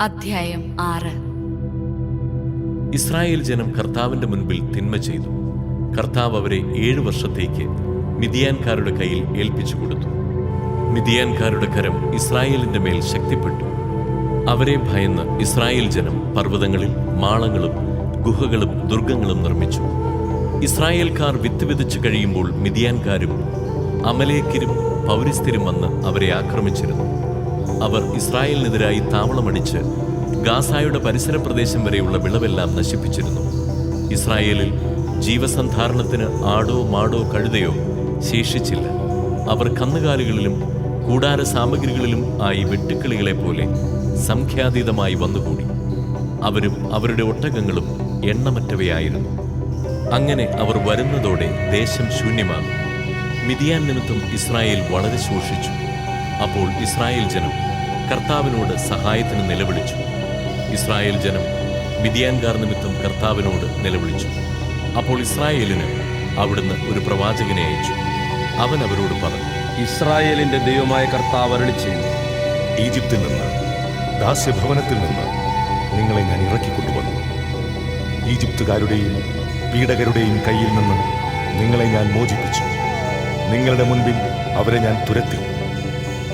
അധ്യായം ആറ്. ഇസ്രായേൽ ജനം കർത്താവിന്റെ മുൻപിൽ തിന്മ ചെയ്തു. കർത്താവ് അവരെ ഏഴു വർഷത്തേക്ക് മിതിയാൻകാരുടെ കയ്യിൽ ഏൽപ്പിച്ചു കൊടുത്തു. മിതിയാൻകാരുടെ കരം ഇസ്രായേലിന്റെ മേൽ ശക്തിപ്പെട്ടു. അവരെ ഭയന്ന് ഇസ്രായേൽ ജനം പർവതങ്ങളിൽ മാളങ്ങളും ഗുഹകളും ദുർഗങ്ങളും നിർമ്മിച്ചു. ഇസ്രായേൽക്കാർ വിത്ത് വിതച്ചു കഴിയുമ്പോൾ മിതിയാൻകാരും അമലേക്കിരും പൗരസ്ഥരും വന്ന് അവരെ ആക്രമിച്ചിരുന്നു. അവർ ഇസ്രായേലിനെതിരായി താവളമടിച്ച് ഗാസായുടെ പരിസര പ്രദേശം വരെയുള്ള വിളവെല്ലാം നശിപ്പിച്ചിരുന്നു. ഇസ്രായേലിൽ ജീവസന്ധാരണത്തിന് ആടോ മാടോ കഴുതയോ ശേഷിച്ചില്ല. അവർ കന്നുകാലികളിലും കൂടാര സാമഗ്രികളിലും ആയി വെട്ടുക്കിളികളെ പോലെ സംഖ്യാതീതമായി വന്നുകൂടി. അവരും അവരുടെ ഒട്ടകങ്ങളും എണ്ണമറ്റവയായിരുന്നു. അങ്ങനെ അവർ വരുന്നതോടെ ദേശം ശൂന്യമാകും. മിതിയാൻ നിമിത്തം ഇസ്രായേൽ വളരെ ശോഷിച്ചു. അപ്പോൾ ഇസ്രായേൽ ജനം കർത്താവിനോട് സഹായത്തിന് നിലവിളിച്ചു. ഇസ്രായേൽ ജനം മിതിയാൻകാർ നിമിത്തം കർത്താവിനോട് നിലവിളിച്ചു. അപ്പോൾ ഇസ്രായേലിന് അവിടുന്ന് ഒരു പ്രവാചകനെ അയച്ചു. അവൻ അവരോട് പറഞ്ഞു ഇസ്രായേലിന്റെ ദൈവമായ കർത്താവ് അരളി ചെയ്യുന്നു ഈജിപ്തിൽ നിന്ന് ദാസ്യഭവനത്തിൽ നിന്ന് നിങ്ങളെ ഞാൻ ഇറക്കിക്കൊണ്ടുവന്നു. ഈജിപ്തുകാരുടെയും പീഡകരുടെയും കയ്യിൽ നിന്ന് നിങ്ങളെ ഞാൻ മോചിപ്പിച്ചു. നിങ്ങളുടെ മുൻപിൽ അവരെ ഞാൻ തുരത്തി.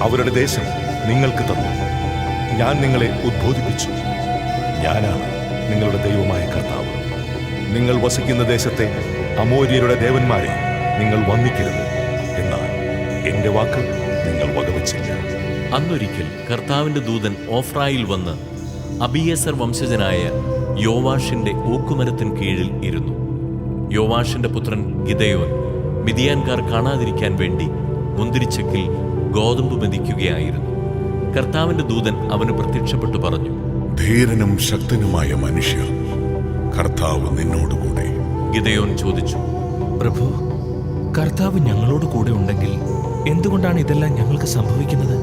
അവരുടെ ദേശം നിങ്ങൾക്ക് തന്നു. ഞാൻ നിങ്ങളെ ഉദ്ബോധിപ്പിച്ചു. ഞാനാണ് നിങ്ങളുടെ ദൈവമായ കർത്താവ്. നിങ്ങൾ വസിക്കുന്ന ദേശത്തെ അമോര്യരുടെ ദേവന്മാരെ നിങ്ങൾ വന്നിക്കരുത് എന്നാൽ എന്റെ വാക്ക് നിങ്ങൾ വകവച്ചില്ല. അന്നൊരിക്കൽ കർത്താവിന്റെ ദൂതൻ ഓഫ്രായിൽ വന്ന് അബിയേസർ വംശജനായ യോവാഷിന്റെ ഓക്കുമരത്തിൻ കീഴിൽ ഇരുന്നു. യോവാഷിന്റെ പുത്രൻ ഗിതയോൻ മിതിയാൻകാർ കാണാതിരിക്കാൻ വേണ്ടി മുന്തിരിച്ചക്കിൽ ഗോതമ്പ് മെതിക്കുകയായിരുന്നു. കർത്താവിന്റെ ദൂതൻ അവന് പ്രത്യക്ഷപ്പെട്ടു പറഞ്ഞു ധീരനും ശക്തനുമായ മനുഷ്യ കർത്താവ് നിന്നോടുകൂടെ ഗിതയോൻ ചോദിച്ചു പ്രഭു കർത്താവ് ഞങ്ങളോട് കൂടെ ഉണ്ടെങ്കിൽ എന്തുകൊണ്ടാണ് ഇതെല്ലാം ഞങ്ങൾക്ക് സംഭവിക്കുന്നത്?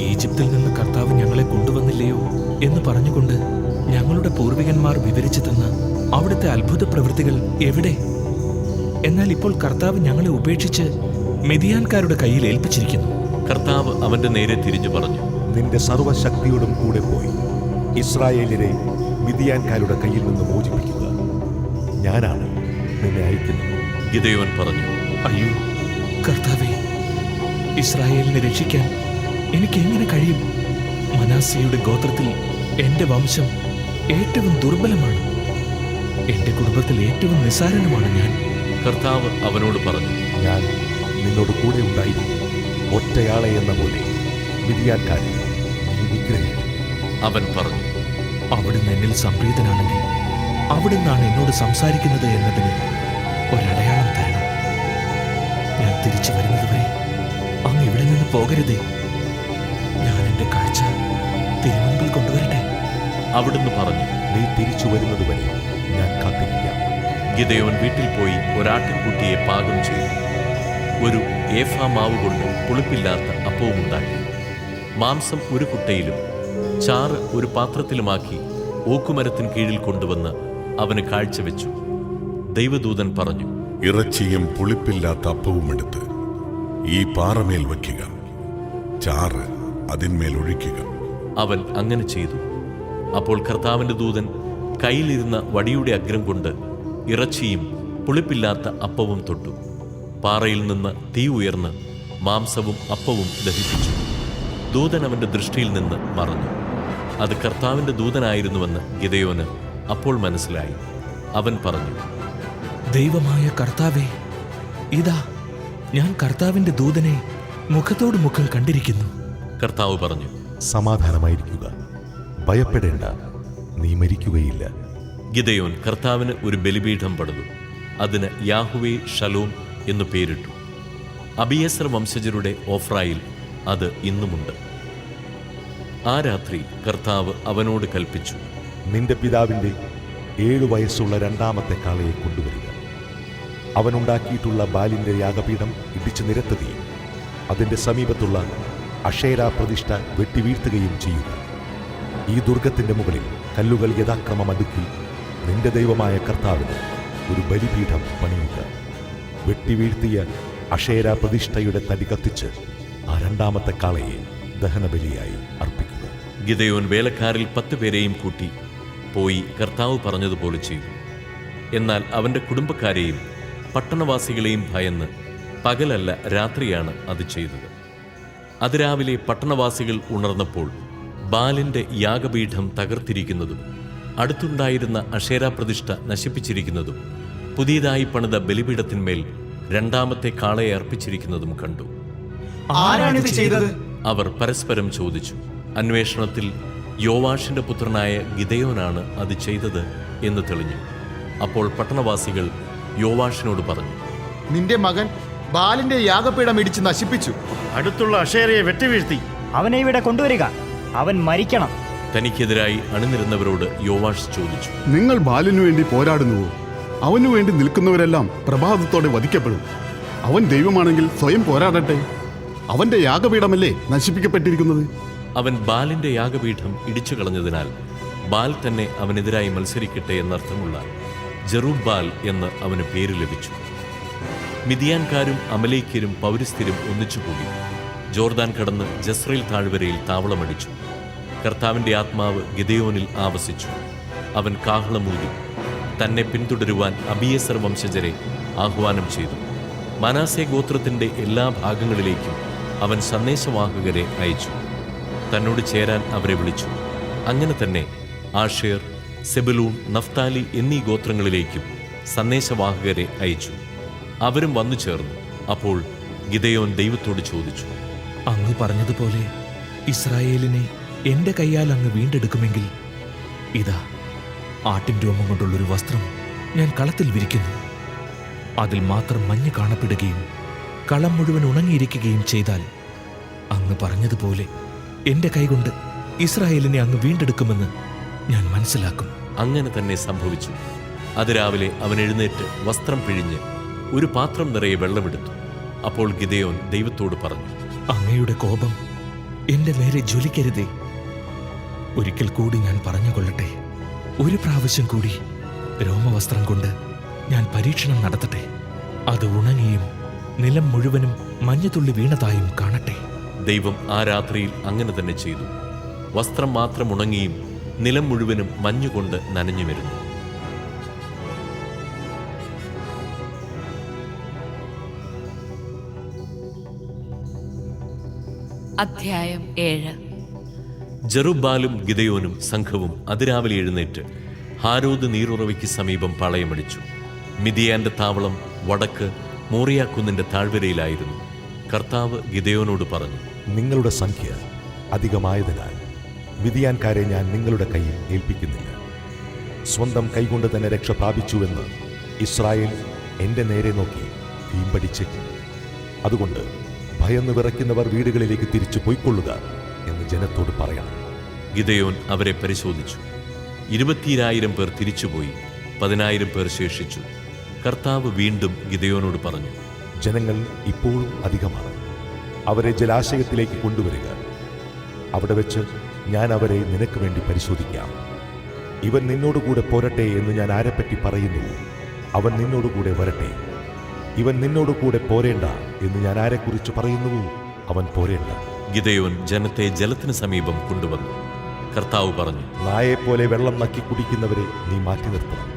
ഈജിപ്തിൽ നിന്ന് കർത്താവ് ഞങ്ങളെ കൊണ്ടുവന്നില്ലയോ എന്ന് പറഞ്ഞുകൊണ്ട് ഞങ്ങളുടെ പൂർവികന്മാർ വിവരിച്ചു തന്ന അവിടുത്തെ അത്ഭുത പ്രവൃത്തികൾ എവിടെ? എന്നാൽ ഇപ്പോൾ കർത്താവ് ഞങ്ങളെ ഉപേക്ഷിച്ച് മെതിയാൻകാരുടെ കയ്യിൽ ഏൽപ്പിച്ചിരിക്കുന്നു. കർത്താവ് അവന്റെ നേരെ തിരിഞ്ഞു പറഞ്ഞു നിന്റെ സർവശക്തിയോടും കൂടെ പോയി ഇസ്രായേലിനെ മിതിയാൻകാരുടെ കയ്യിൽ നിന്ന് മോചിപ്പിക്കുക. ഞാനാണ് നിന്നെ അയക്കുന്നത്. ഗിദയോൻ പറഞ്ഞു അയ്യോ കർത്താവെ ഇസ്രായേലിനെ രക്ഷിക്കാൻ എനിക്ക് എങ്ങനെ കഴിയും? മനാസിയുടെ ഗോത്രത്തിൽ എന്റെ വംശം ഏറ്റവും ദുർബലമാണ്. എന്റെ കുടുംബത്തിൽ ഏറ്റവും നിസാരനുമാണ് ഞാൻ. കർത്താവ് അവനോട് പറഞ്ഞു ഞാൻ നിന്നോട് കൂടെ ഉണ്ടായിരുന്നു. ഒറ്റയാളെ എന്ന പോലെ മിതിയാൻകാരെ നീ അവൻ പറഞ്ഞു അവിടുന്ന് എന്നിൽ സംപ്രീതനാണെങ്കിൽ അവിടുന്നാണ് എന്നോട് സംസാരിക്കുന്നത് എന്നതിന് ഒരടയാളം തരണം. ഞാൻ തിരിച്ചു വരുന്നതുവരെ അങ്ങ് ഇവിടെ നിന്ന് പോകരുതേ. ഞാൻ എന്റെ കാഴ്ച തിരുമുമ്പിൽ കൊണ്ടുവരട്ടെ. അവിടുന്ന് പറഞ്ഞു നീ തിരിച്ചു വരുന്നതുവരെ ഞാൻ കാത്തിരിക്കാം. ഗിതയോൻ വീട്ടിൽ പോയി ഒരാട്ടിൻകുട്ടിയെ പാകം ചെയ്തു. ഒരു ഏഫ മാവ് കൊണ്ട് പുളിപ്പില്ലാത്ത അപ്പവും ഉണ്ടാക്കി മാംസം ഒരു കുട്ടയിലും ചാറ് ഒരു പാത്രത്തിലുമാക്കി ഓക്കുമരത്തിന് കീഴിൽ കൊണ്ടുവന്ന് അവന് കാഴ്ചവെച്ചു. ദൈവദൂതൻ പറഞ്ഞു ഇറച്ചിയും പുളിപ്പില്ലാത്ത അപ്പവും എടുത്ത് ഈ പാറമേൽ വയ്ക്കുക. ചാറ് അതിന്മേൽ ഒഴിക്കുക. അവൻ അങ്ങനെ ചെയ്തു. അപ്പോൾ കർത്താവിന്റെ ദൂതൻ കയ്യിലിരുന്ന വടിയുടെ അഗ്രം കൊണ്ട് ഇറച്ചിയും പുളിപ്പില്ലാത്ത അപ്പവും തൊട്ടു. പാറയിൽ നിന്ന് തീ ഉയർന്ന് മാംസവും അപ്പവും ദഹിപ്പിച്ചു. ദൂതൻ അവന്റെ ദൃഷ്ടിയിൽ നിന്ന് മറന്നു. അത് കർത്താവിന്റെ ദൂതനായിരുന്നുവെന്ന് ഗിതയോന് അപ്പോൾ മനസ്സിലായി. അവൻ പറഞ്ഞു ദൈവമായ കർത്താവേ ഇതാ ഞാൻ കർത്താവിന്റെ ദൂതനെ മുഖത്തോട് മുഖം കണ്ടിരിക്കുന്നു. കർത്താവ് പറഞ്ഞു സമാധാനമായിരിക്കുക. ഭയപ്പെടേണ്ട. നീ മരിക്കുകയില്ല. ഗിതയോൻ കർത്താവിന് ഒരു ബലിപീഠം പടുന്നു അതിന് യാഹുവേ ഷലോം എന്നു പേരിട്ടു. അബിയസർ വംശജരുടെ ഓഫ്രായിൽ അത് ഇന്നുമുണ്ട്. ആ രാത്രി കർത്താവ് അവനോട് കൽപ്പിച്ചു നിന്റെ പിതാവിന്റെ ഏഴു വയസ്സുള്ള രണ്ടാമത്തെ കാളയെ കൊണ്ടുവരിക. അവനുണ്ടാക്കിയിട്ടുള്ള ബാലിന്റെ യാഗപീഠം ഇടിച്ചു നിരത്തുകയും അതിന്റെ സമീപത്തുള്ള അഷേര പ്രതിഷ്ഠ വെട്ടിവീഴ്ത്തുകയും ചെയ്യുക. ഈ ദുർഗത്തിന്റെ മുകളിൽ കല്ലുകൾ യഥാക്രമം അടുക്കി നിന്റെ ദൈവമായ കർത്താവിന് ഒരു ബലിപീഠം പണിയുക. വെട്ടിവീഴ്ത്തിയ അഷേര പ്രതിഷ്ഠയുടെ തടി കത്തിച്ച് ആ രണ്ടാമത്തെ കാളയെ ദഹനബലിയായി അർപ്പിക്കുക ഗിതയോൻ വേലക്കാരിൽ പത്ത് പേരെയും കൂട്ടി പോയി കർത്താവ് പറഞ്ഞതുപോലെ ചെയ്തു. എന്നാൽ അവന്റെ കുടുംബക്കാരെയും പട്ടണവാസികളെയും ഭയന്ന് പകലല്ല രാത്രിയാണ് അത് ചെയ്തത്. അതിരാവിലെ പട്ടണവാസികൾ ഉണർന്നപ്പോൾ ബാലിന്റെ യാഗപീഠം തകർത്തിരിക്കുന്നതും അടുത്തുണ്ടായിരുന്ന അഷേരാ പ്രതിഷ്ഠ നശിപ്പിച്ചിരിക്കുന്നതും പുതിയതായി പണിത ബലിപീഠത്തിന്മേൽ രണ്ടാമത്തെ കാളയെ അർപ്പിച്ചിരിക്കുന്നതും കണ്ടു. ആരാണിത് ചെയ്തത്? അവർ പരസ്പരം ചോദിച്ചു. അന്വേഷണത്തിൽ യോവാഷിന്റെ പുത്രനായ ഗിതയോനാണ് അത് ചെയ്തത് എന്ന് തെളിഞ്ഞു. അപ്പോൾ പട്ടണവാസികൾ യോവാഷിനോട് പറഞ്ഞു നിന്റെ മകൻ ബാലിന്റെ യാഗപീഠം ഇടിച്ച് നശിപ്പിച്ചു. അടുത്തുള്ള അഷേരയെ വെട്ടിവീഴ്ത്തി. അവനെ ഇവിടെ കൊണ്ടുവരിക. അവൻ മരിക്കണം. തനിക്കെതിരായി അണിനിരുന്നവരോട് യോവാഷ് ചോദിച്ചു നിങ്ങൾ ബാലിനു വേണ്ടി പോരാടുന്നുവോ? അവനു വേണ്ടി നിൽക്കുന്നവരെല്ലാം പ്രഭാതത്തോടെ വധിക്കപ്പെടും. അവൻ ദൈവമാണെങ്കിൽ സ്വയം പോരാടട്ടെ. അവന്റെ യാഗപീഠമല്ലേ നശിപ്പിക്കപ്പെട്ടിരിക്കുന്നത്? അവൻ ബാലിന്റെ യാഗപീഠം ഇടിച്ചു കളഞ്ഞതിനാൽ ബാൽ തന്നെ അവനെതിരായി മത്സരിക്കട്ടെ എന്നർത്ഥമുള്ള ജറൂബ് ബാൽ എന്ന് അവന് പേര് ലഭിച്ചു. മിതിയാൻകാരും അമലേക്കരും പൗരസ്ഥരും ഒന്നിച്ചുകൂടി ജോർദാൻ കടന്ന് ജസ്രയിൽ താഴ്വരയിൽ താവളമടിച്ചു. കർത്താവിന്റെ ആത്മാവ് ഗിദയോനിൽ ആവസിച്ചു. അവൻ കാഹളമൂതി. തന്നെ പിന്തുടരുവാൻ അബിയസർ വംശജരെ ആഹ്വാനം ചെയ്തു. മനാസെ ഗോത്രത്തിന്റെ എല്ലാ ഭാഗങ്ങളിലേക്കും അവൻ സന്ദേശവാഹകരെ അയച്ചു. തന്നോട് ചേരാൻ അവരെ വിളിച്ചു. അങ്ങനെ തന്നെ ആഷേർ സെബലൂൺ നഫ്താലി എന്നീ ഗോത്രങ്ങളിലേക്കും സന്ദേശവാഹകരെ അയച്ചു. അവരും വന്നു ചേർന്നു. അപ്പോൾ ഗിതയോൻ ദൈവത്തോട് ചോദിച്ചു അങ്ങ് പറഞ്ഞതുപോലെ ഇസ്രായേലിനെ എന്റെ കൈയാൽ അങ്ങ് വീണ്ടെടുക്കുമെങ്കിൽ ഇതാ ആട്ടിൻ രോമം കൊണ്ടുള്ളൊരു വസ്ത്രം ഞാൻ കളത്തിൽ വിരിക്കുന്നു. അതിൽ മാത്രം മഞ്ഞ് കാണപ്പെടുകയും കളം മുഴുവൻ ഉണങ്ങിയിരിക്കുകയും ചെയ്താൽ അങ്ങ് പറഞ്ഞതുപോലെ എന്റെ കൈകൊണ്ട് ഇസ്രായേലിനെ അങ്ങ് വീണ്ടെടുക്കുമെന്ന് ഞാൻ മനസ്സിലാക്കും. അങ്ങനെ തന്നെ സംഭവിച്ചു. അത് രാവിലെ അവൻ എഴുന്നേറ്റ് വസ്ത്രം പിഴിഞ്ഞ് ഒരു പാത്രം നിറയെ വെള്ളമെടുത്തു. അപ്പോൾ ഗിതയോൻ ദൈവത്തോട് പറഞ്ഞു അങ്ങയുടെ കോപം എന്റെ നേരെ ജ്വലിക്കരുതേ. ഒരിക്കൽ കൂടി ഞാൻ പറഞ്ഞുകൊള്ളട്ടെ. ഒരു പ്രാവശ്യം കൂടി രോമവസ്ത്രം കൊണ്ട് ഞാൻ പരീക്ഷണം നടത്തട്ടെ. അത് ഉണങ്ങിയും നിലം മുഴുവനും മഞ്ഞത്തുള്ളി വീണതായും കാണട്ടെ. ദൈവം ആ രാത്രിയിൽ അങ്ങനെ തന്നെ ചെയ്തു. വസ്ത്രം മാത്രം ഉണങ്ങിയും നിലം മുഴുവനും മഞ്ഞുകൊണ്ട് നനഞ്ഞു വരുന്നു. അധ്യായം ഏഴ്. ജെറുബാലും ഗിതയോനും സംഘവും അതിരാവിലെ എഴുന്നേറ്റ് ഹാരോദ് നീരുറവയ്ക്ക് സമീപം പാളയമടിച്ചു. മിതിയാന്റെ താവളം വടക്ക് മോറിയാക്കുന്നിന്റെ താഴ്വരയിലായിരുന്നു. കർത്താവ് ഗിതയോനോട് പറഞ്ഞു നിങ്ങളുടെ സംഖ്യ അധികമായതിനാൽ മിതിയാൻകാരെ ഞാൻ നിങ്ങളുടെ കയ്യിൽ ഏൽപ്പിക്കുന്നില്ല. സ്വന്തം കൈകൊണ്ട് തന്നെ രക്ഷ പ്രാപിച്ചുവെന്ന് ഇസ്രായേൽ എന്റെ നേരെ നോക്കി വീമ്പടിച്ചേക്കും അതുകൊണ്ട് ഭയന്ന് വിറയ്ക്കുന്നവർ വീടുകളിലേക്ക് തിരിച്ചു പോയിക്കൊള്ളുക. ജനത്തോട് പറയണം. ഗിദയോൻ അവരെ പരിശോധിച്ചു. ഇരുപത്തിരായിരം പേർ തിരിച്ചുപോയി പതിനായിരം പേർ ശേഷിച്ചു. കർത്താവ് വീണ്ടും ഗിദയോനോട് പറഞ്ഞു ജനങ്ങൾ ഇപ്പോഴും അധികമാണ്. അവരെ ജലാശയത്തിലേക്ക് കൊണ്ടുവരിക. അവിടെ വെച്ച് ഞാൻ അവരെ നിനക്ക് വേണ്ടി പരിശോധിക്കാം. ഇവൻ നിന്നോടുകൂടെ പോരട്ടെ എന്ന് ഞാൻ ആരെപ്പറ്റി പറയുന്നു അവൻ നിന്നോടുകൂടെ വരട്ടെ. ഇവൻ നിന്നോടുകൂടെ പോരേണ്ട എന്ന് ഞാൻ ആരെക്കുറിച്ച് പറയുന്നു അവൻ പോരേണ്ട. ഗിദയോൻ ജനത്തെ ജലത്തിന് സമീപം കൊണ്ടുവന്നു. കർത്താവ് പറഞ്ഞു നായെപ്പോലെ വെള്ളം നക്കി കുടിക്കുന്നവരെ നീ മാറ്റി നിർത്തണം.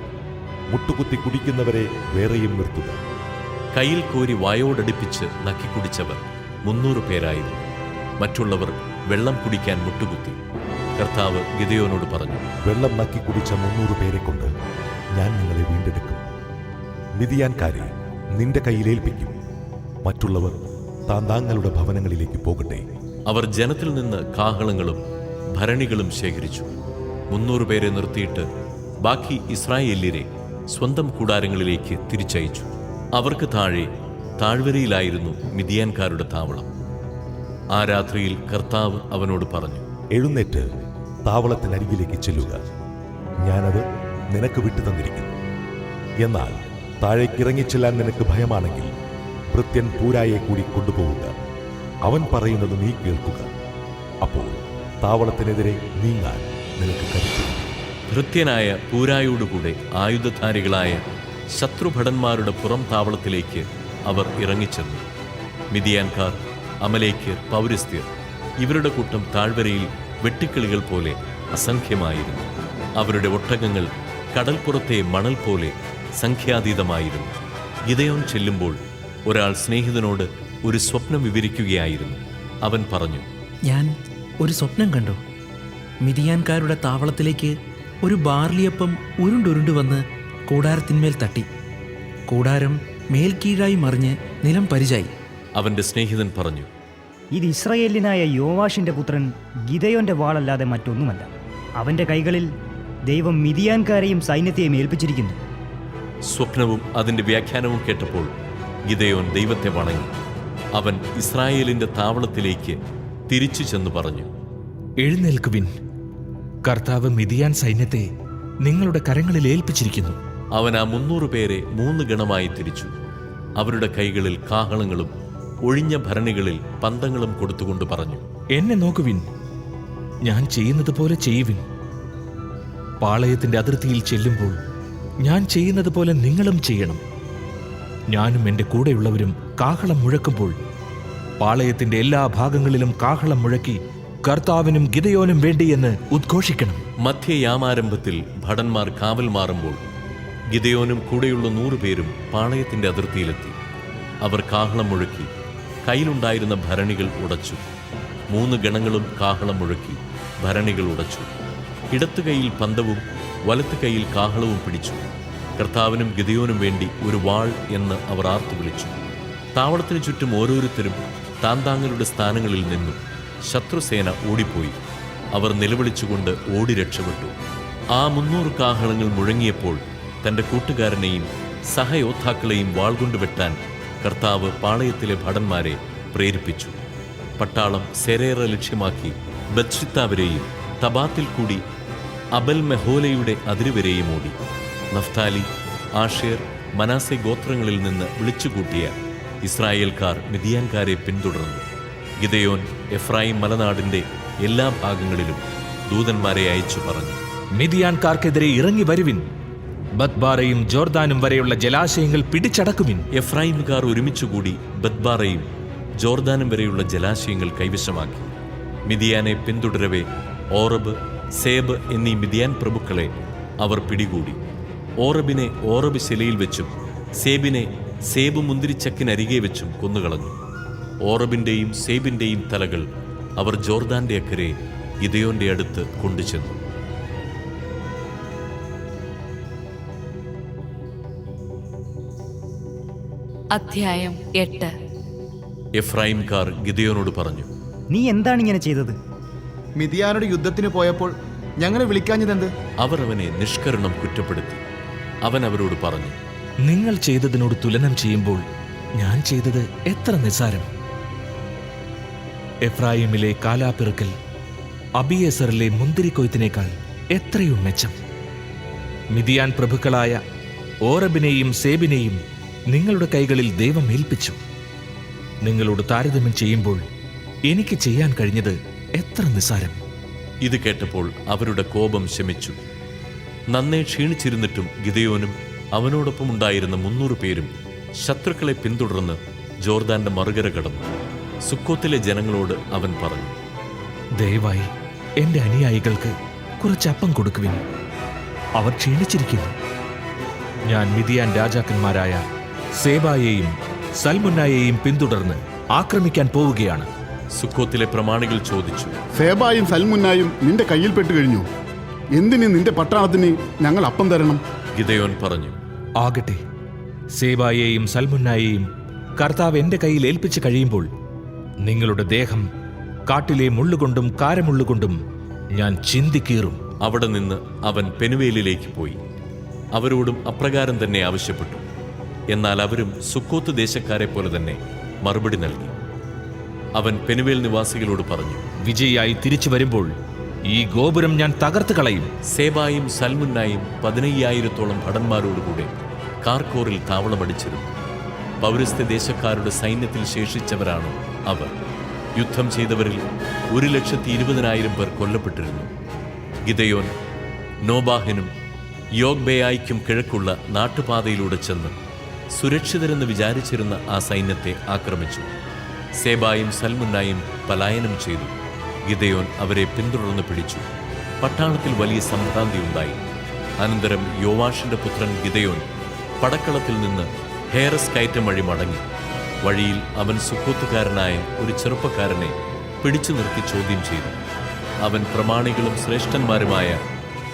മുട്ടുകുത്തി കുടിക്കുന്നവരെ വേറെയും നിർത്തുക. കയ്യിൽ കോരി വായോടടുപ്പിച്ച് നക്കിക്കുടിച്ചവർ മുന്നൂറ് പേരായിരുന്നു. മറ്റുള്ളവർ വെള്ളം കുടിക്കാൻ മുട്ടുകുത്തി. കർത്താവ് ഗിതയോനോട് പറഞ്ഞു വെള്ളം നക്കി കുടിച്ച മുന്നൂറ് പേരെ കൊണ്ട് ഞാൻ നിങ്ങളെ വീണ്ടെടുക്കും. നിധിയാൻകാരെ നിന്റെ കയ്യിലേൽപ്പിക്കും മറ്റുള്ളവർ താന്താങ്ങളുടെ ഭവനങ്ങളിലേക്ക് പോകട്ടെ. അവർ ജനത്തിൽ നിന്ന് കാഹളങ്ങളും ഭരണികളും ശേഖരിച്ചു. മുന്നൂറ് പേരെ നിർത്തിയിട്ട് ബാക്കി ഇസ്രായേല്യരെ സ്വന്തം കൂടാരങ്ങളിലേക്ക് തിരിച്ചയച്ചു. അവർക്ക് താഴെ താഴ്വരയിലായിരുന്നു മിതിയാൻകാരുടെ താവളം. ആ രാത്രിയിൽ കർത്താവ് അവനോട് പറഞ്ഞു എഴുന്നേറ്റ് താവളത്തിനരികിലേക്ക് ചെല്ലുക. ഞാനത് നിനക്ക് വിട്ടു തന്നിരിക്കുന്നു. എന്നാൽ താഴേക്കിറങ്ങിച്ചെല്ലാൻ നിനക്ക് ഭയമാണെങ്കിൽ ഭൃത്യൻ പൂരായെ കൂടി കൊണ്ടുപോവുക. അവൻ പറയുന്നത് നീ കേൾക്കുക. അപ്പോൾ താവളത്തിനെതിരെ നീങ്ങാൻ നിനക്ക് കരുത്തു കൃത്യനായ പൂരായോടുകൂടെ ആയുധധാരികളായ ശത്രുഭടന്മാരുടെ പുറം താവളത്തിലേക്ക് അവർ ഇറങ്ങിച്ചെന്നു. മിതിയാൻകാർ അമലേക്കർ പൗരസ്ത്യർ ഇവരുടെ കൂട്ടം താഴ്വരയിൽ വെട്ടിക്കിളികൾ പോലെ അസംഖ്യമായിരുന്നു. അവരുടെ ഒട്ടകങ്ങൾ കടൽപ്പുറത്തെ മണൽ പോലെ സംഖ്യാതീതമായിരുന്നു. ഗിതയോൻ ചെല്ലുമ്പോൾ ഒരാൾ സ്നേഹിതനോട് ഒരു സ്വപ്നം വിവരിക്കുകയായിരുന്നു. അവൻ പറഞ്ഞു ഞാൻ ഒരു സ്വപ്നം കണ്ടു. മിതിയാൻകാരുടെ താവളത്തിലേക്ക് ഒരു ബാർലിയപ്പം ഉരുണ്ടുരുണ്ടു വന്ന് കൂടാരത്തിന്മേൽ തട്ടി. കൂടാരം മേൽക്കീഴായി മറിഞ്ഞ് നിലം പരിചായി. അവന്റെ സ്നേഹിതൻ പറഞ്ഞു ഇത് ഇസ്രയേലിനായ യോവാഷിന്റെ പുത്രൻ ഗിതയോന്റെ വാളല്ലാതെ മറ്റൊന്നുമല്ല. അവന്റെ കൈകളിൽ ദൈവം മിതിയാൻകാരെയും സൈന്യത്തെയും ഏൽപ്പിച്ചിരിക്കുന്നു. സ്വപ്നവും അതിന്റെ വ്യാഖ്യാനവും കേട്ടപ്പോൾ ഗിതയോൻ ദൈവത്തെ വണങ്ങി. അവൻ ഇസ്രായേലിന്റെ താവളത്തിലേക്ക് തിരിച്ചു ചെന്ന് പറഞ്ഞു എഴുന്നേൽക്കുവിൻ. കർത്താവ് മിതിയാൻ സൈന്യത്തെ നിങ്ങളുടെ കരങ്ങളിൽ ഏൽപ്പിച്ചിരിക്കുന്നു. അവൻ ആ മുന്നൂറ് പേരെ മൂന്ന് ഗണമായി തിരിച്ചു. അവരുടെ കൈകളിൽ കാഹളങ്ങളും ഒഴിഞ്ഞ ഭരണികളിൽ പന്തങ്ങളും കൊടുത്തുകൊണ്ട് പറഞ്ഞു എന്നെ നോക്കുവിൻ. ഞാൻ ചെയ്യുന്നത് പോലെ ചെയ്യുവിൻ. പാളയത്തിന്റെ അതിർത്തിയിൽ ചെല്ലുമ്പോൾ ഞാൻ ചെയ്യുന്നത് പോലെ നിങ്ങളും ചെയ്യണം. ഞാനും എന്റെ കൂടെയുള്ളവരും കാഹളം മുഴക്കുമ്പോൾ പാളയത്തിന്റെ എല്ലാ ഭാഗങ്ങളിലും കാഹളം മുഴക്കി കർത്താവിനും ഗിതയോനും വേണ്ടിയെന്ന് ഉദ്ഘോഷിക്കണം. മധ്യയാമാരംഭത്തിൽ ഭടന്മാർ കാവൽ മാറുമ്പോൾ ഗിതയോനും കൂടെയുള്ള നൂറുപേരും പാളയത്തിന്റെ അതിർത്തിയിലെത്തി. അവർ കാഹളം മുഴക്കി കയ്യിലുണ്ടായിരുന്ന ഭരണികൾ ഉടച്ചു. മൂന്ന് ഗണങ്ങളും കാഹളം മുഴക്കി ഭരണികൾ ഉടച്ചു. ഇടത്തു കൈയിൽ പന്തവും വലത്തു കൈയിൽ കാഹളവും പിടിച്ചു. കർത്താവിനും ഗിദയോനും വേണ്ടി ഒരു വാൾ എന്ന് അവർ ആർത്തു വിളിച്ചു. താവളത്തിനു ചുറ്റും ഓരോരുത്തരും താന്താങ്ങളുടെ സ്ഥാനങ്ങളിൽ നിന്നു ശത്രുസേന ഓടിപ്പോയി. അവർ നിലവിളിച്ചുകൊണ്ട് ഓടി രക്ഷപ്പെട്ടു. ആ മുന്നൂറ് കാഹളങ്ങൾ മുഴങ്ങിയപ്പോൾ തന്റെ കൂട്ടുകാരനെയും സഹയോദ്ധാക്കളെയും വാൾകൊണ്ട് വെട്ടാൻ കർത്താവ് പാളയത്തിലെ ഭടന്മാരെ പ്രേരിപ്പിച്ചു. പട്ടാളം സെരേറ ലക്ഷ്യമാക്കി ബത്ഷിത്താവരെയും തബാത്തിൽ കൂടി അബൽ മെഹോലയുടെ അതിരുവരെയും ഓടി. നഫ്താലി ആഷേർ മനാസെ ഗോത്രങ്ങളിൽ നിന്ന് വിളിച്ചുകൂട്ടിയ ഇസ്രായേൽക്കാർ മിതിയാൻകാരെ പിന്തുടർന്നു. ഗിതയോൻ എഫ്രായിം മലനാടിന്റെ എല്ലാ ഭാഗങ്ങളിലും ദൂതന്മാരെ അയച്ചു പറഞ്ഞു. മിതിയാൻകാർക്കെതിരെ ഇറങ്ങി വരുവിൻ. ബത്ബാറയും ജോർദാനും വരെയുള്ള ജലാശയങ്ങൾ പിടിച്ചടക്കുവിൻ. എഫ്രായിംകാർ ഒരുമിച്ചുകൂടി ബദ്ബാറയും ജോർദാനും വരെയുള്ള ജലാശയങ്ങൾ കൈവശമാക്കി. മിതിയാനെ പിന്തുടരവേ ഓറബ് സേബ് എന്നീ മിതിയാൻ പ്രഭുക്കളെ അവർ പിടികൂടി. ഓറബിനെ ഓറബ് ശിലയിൽ വെച്ചും സേബിനെ സേബ് മുന്തിരിച്ചക്കിനരികെ വെച്ചും കൊന്നുകളഞ്ഞു. ഓറബിന്റെയും സേബിന്റെയും തലകൾ അവർ ജോർദാന്റെ അക്കരെ ഗിദയോന്റെ അടുത്ത് കൊണ്ടുചെന്നു. അധ്യായം എട്ട്. എഫ്രൈംകാർ ഗിദയോനോട് പറഞ്ഞു നീ എന്താണ് ഇങ്ങനെ ചെയ്തത്? മിതിയാനോട് യുദ്ധത്തിന് പോയപ്പോൾ ഞങ്ങളെ വിളിക്കാഞ്ഞതെന്ത്? അവർ അവനെ നിഷ്കരണം കുറ്റപ്പെടുത്തി. അവൻ അവരോട് പറഞ്ഞു നിങ്ങൾ ചെയ്തതിനോട് തുലനം ചെയ്യുമ്പോൾ ഞാൻ ചെയ്തത് എത്ര നിസ്സാരം. എഫ്രായിമിലെ കാലാപ്പിറക്കൽ അബിയേസറിലെ മുന്തിരിക്കൊയ്ത്തിനേക്കാൾ എത്രയും മെച്ചം. മിതിയാൻ പ്രഭുക്കളായ ഓറബിനെയും സേബിനെയും നിങ്ങളുടെ കൈകളിൽ ദൈവം ഏൽപ്പിച്ചു. നിങ്ങളോട് താരതമ്യം ചെയ്യുമ്പോൾ എനിക്ക് ചെയ്യാൻ കഴിഞ്ഞത് എത്ര നിസ്സാരം. ഇത് കേട്ടപ്പോൾ അവരുടെ കോപം ശമിച്ചു. നന്നേ ക്ഷീണിച്ചിരുന്നിട്ടും ഗിദയോനും അവനോടൊപ്പം ഉണ്ടായിരുന്ന മുന്നൂറ് പേരും ശത്രുക്കളെ പിന്തുടർന്ന് ജോർദാന്റെ മറുകര കടന്നു. സുക്കോത്തിലെ ജനങ്ങളോട് അവൻ പറഞ്ഞു ദയവായി എന്റെ അനുയായികൾക്ക് കുറച്ച് അപ്പം കൊടുക്കുവിൻ. അവർ ക്ഷീണിച്ചിരിക്കുന്നു. ഞാൻ മിതിയാൻ രാജാക്കന്മാരായ സേബായെയും സൽമുന്നായെയും പിന്തുടർന്ന് ആക്രമിക്കാൻ പോവുകയാണ്. സുക്കോത്തിലെ പ്രമാണികൾ ചോദിച്ചു സേബായും സൽമുന്നായും നിന്റെ കയ്യിൽപ്പെട്ടു കഴിഞ്ഞു എന്തിന് നിന്റെ പട്ടാളത്തിന് ഞങ്ങൾ അപ്പം തരണം? ഗിതയോൻ പറഞ്ഞു ആകട്ടെ. സേബായെയും സൽമുന്നായെയും കർത്താവ് എന്റെ കയ്യിൽ ഏൽപ്പിച്ചു കഴിയുമ്പോൾ നിങ്ങളുടെ ദേഹം കാട്ടിലെ മുള്ളുകൊണ്ടും കാരമുള്ളുകൊണ്ടും ഞാൻ ചിന്തിക്കീറും. അവിടെ നിന്ന് അവൻ പെനുവേലിലേക്ക് പോയി. അവരോടും അപ്രകാരം തന്നെ ആവശ്യപ്പെട്ടു. എന്നാൽ അവരും സുക്കോത്ത് ദേശക്കാരെ പോലെ തന്നെ മറുപടി നൽകി. അവൻ പെനുവേൽ നിവാസികളോട് പറഞ്ഞു വിജയായി തിരിച്ചു വരുമ്പോൾ ഈ ഗോപുരം ഞാൻ തകർത്ത് കളയും. സേബായും സൽമുന്നായും പതിനയ്യായിരത്തോളം ഭടന്മാരോടുകൂടെ കാർക്കോറിൽ താവളമടിച്ചിരുന്നു പൗരസ്ത്യ ദേശക്കാരുടെ സൈന്യത്തിൽ ശേഷിച്ചവരാണ് അവർ. യുദ്ധം ചെയ്തവരിൽ ഒരു ലക്ഷത്തി ഇരുപതിനായിരം പേർ കൊല്ലപ്പെട്ടിരുന്നു. ഗിതയോൻ നോബാഹിനും യോഗ്ബേയായിക്കും കിഴക്കുള്ള നാട്ടുപാതയിലൂടെ ചെന്ന് സുരക്ഷിതരെന്ന് വിചാരിച്ചിരുന്ന ആ സൈന്യത്തെ ആക്രമിച്ചു. സേബായും സൽമുന്നായും പലായനം ചെയ്തു. ഗിദയോൻ അവരെ പിന്തുടർന്ന് പിടിച്ചു. പട്ടാളത്തിൽ വലിയ സംഭ്രാന്തി ഉണ്ടായി. അനന്തരം യോവാഷിന്റെ പുത്രൻ ഗിദയോൻ പടക്കളത്തിൽ നിന്ന് ഹേറസ് കയറ്റം വഴി മടങ്ങി. വഴിയിൽ അവൻ സുഖോത്തുകാരനായ ഒരു ചെറുപ്പക്കാരനെ പിടിച്ചു നിർത്തി ചോദ്യം ചെയ്തു. അവൻ പ്രമാണികളും ശ്രേഷ്ഠന്മാരുമായ